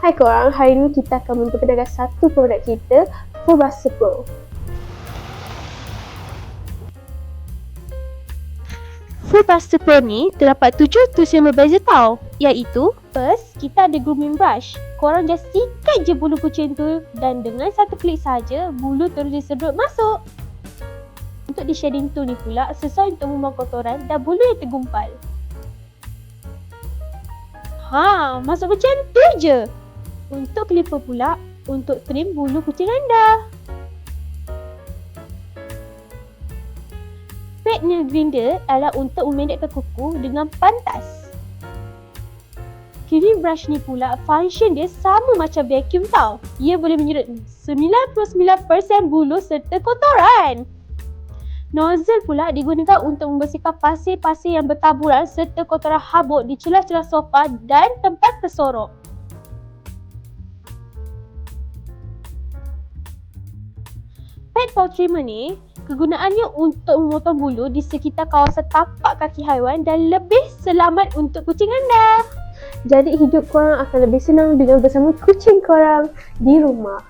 Hai korang, hari ni kita akan memperkenalkan satu produk kita, Foodbuster Pro. Foodbuster Pro ni terdapat tujuh tools yang berbeza tau Iaitu First, kita ada grooming brush. Korang just sikat je bulu kucing tu Dan dengan satu klik saja bulu terus disedut masuk. Untuk di shading tool ni pula Sesuai untuk membuang kotoran dan bulu yang tergumpal. Ha, masuk macam tu je Untuk clipper pula Untuk trim bulu kucing anda Pet nail grinder adalah untuk memendekkan kuku dengan pantas. Cleaning brush ni pula function dia sama macam vacuum tau. Ia boleh menyedut 99% bulu serta kotoran. Nozzle pula digunakan untuk membersihkan pasir-pasir yang bertaburan serta kotoran habuk di celah-celah sofa dan tempat tersorok. Pet paw trimmer ni kegunaannya untuk memotong bulu di sekitar kawasan tapak kaki haiwan dan lebih selamat untuk kucing anda. Jadi hidup korang akan lebih senang dengan bersama kucing korang di rumah.